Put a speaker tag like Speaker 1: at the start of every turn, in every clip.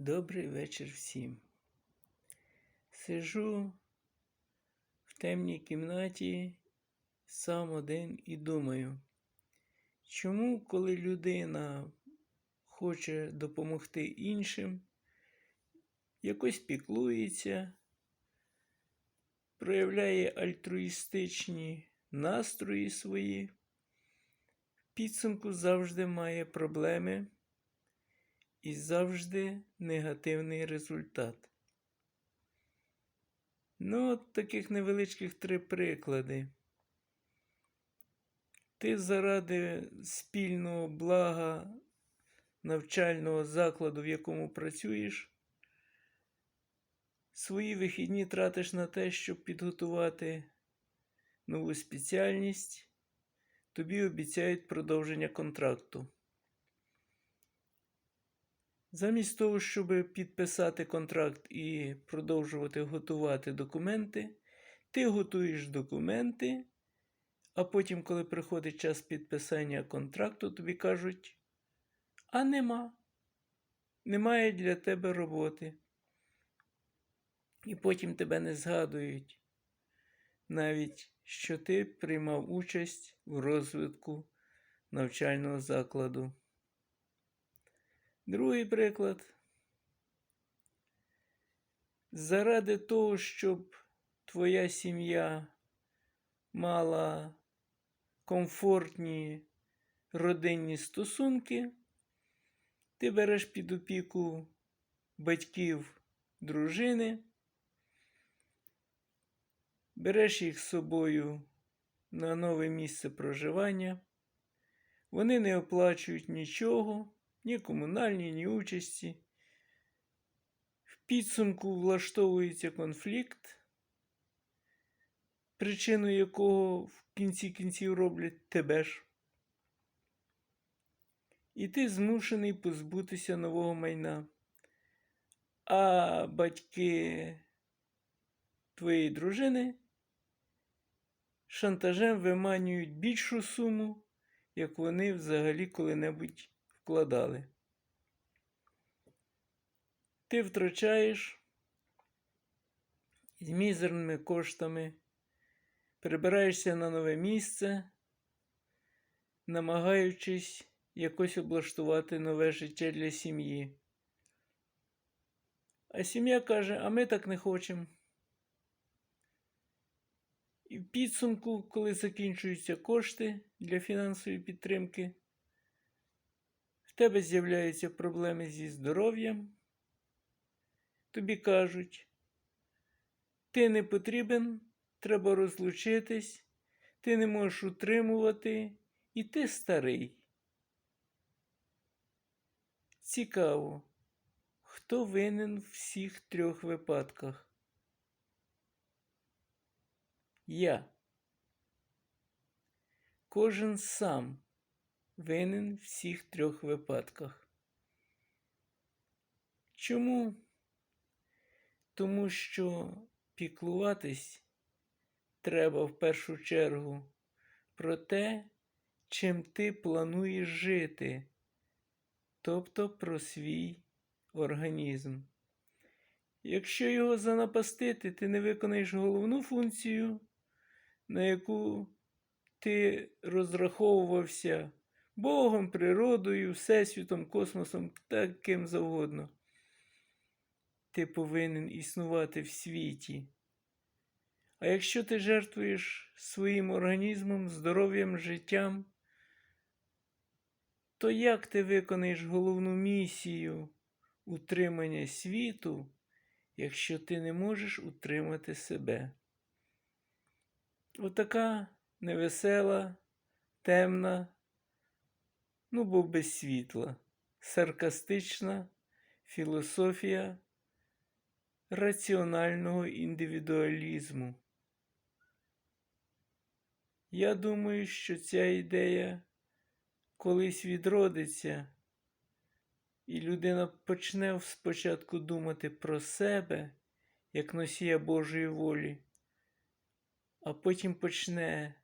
Speaker 1: Добрий вечір всім. Сижу в темній кімнаті сам один і думаю, чому, коли людина хоче допомогти іншим, якось піклується, проявляє альтруїстичні настрої свої, в підсумку завжди має проблеми і завжди негативний результат. Ну, от таких невеличких три приклади. Ти заради спільного блага навчального закладу, в якому працюєш, свої вихідні тратиш на те, щоб підготувати нову спеціальність, тобі обіцяють продовження контракту. Замість того, щоб підписати контракт і продовжувати готувати документи, ти готуєш документи, а потім, коли приходить час підписання контракту, тобі кажуть, а нема. Немає для тебе роботи. І потім тебе не згадують, навіть що ти приймав участь в розвитку навчального закладу. Другий приклад. Заради того, щоб твоя сім'я мала комфортні родинні стосунки, ти береш під опіку батьків дружини, береш їх з собою на нове місце проживання, вони не оплачують нічого ні комунальні, ні участі. В підсумку влаштовується конфлікт, причиною якого в кінці кінців роблять тебе ж. І ти змушений позбутися нового майна. А батьки твоєї дружини шантажем виманюють більшу суму, як вони взагалі коли-небудь вкладали. Ти втрачаєш з мізерними коштами, перебираєшся на нове місце, намагаючись якось облаштувати нове життя для сім'ї. А сім'я каже, а ми так не хочемо. І в підсумку, коли закінчуються кошти для фінансової підтримки, тебе з'являються проблеми зі здоров'ям. Тобі кажуть, ти не потрібен, треба розлучитись, ти не можеш утримувати, і ти старий. Цікаво, хто винен в всіх трьох випадках? Я. Кожен сам винен в всіх трьох випадках. Чому? Тому що піклуватись треба в першу чергу про те, чим ти плануєш жити, тобто про свій організм. Якщо його занапастити, ти не виконаєш головну функцію, на яку ти розраховувався Богом, природою, Всесвітом, космосом, таким завгодно. Ти повинен існувати в світі. А якщо ти жертвуєш своїм організмом, здоров'ям, життям, то як ти виконаєш головну місію утримання світу, якщо ти не можеш утримати себе? Отака невесела, темна, ну бо без світла, саркастична філософія раціонального індивідуалізму. Я думаю, що ця ідея колись відродиться, і людина почне спочатку думати про себе як носія Божої волі, а потім почне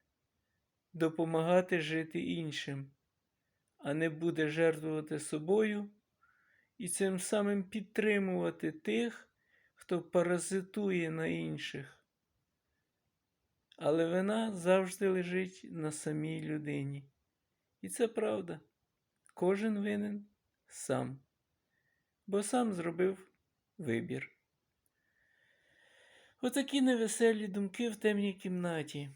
Speaker 1: допомагати жити іншим, а не буде жертвувати собою і цим самим підтримувати тих, хто паразитує на інших. Але вина завжди лежить на самій людині. І це правда. Кожен винен сам, бо сам зробив вибір. Отакі невеселі думки в темній кімнаті.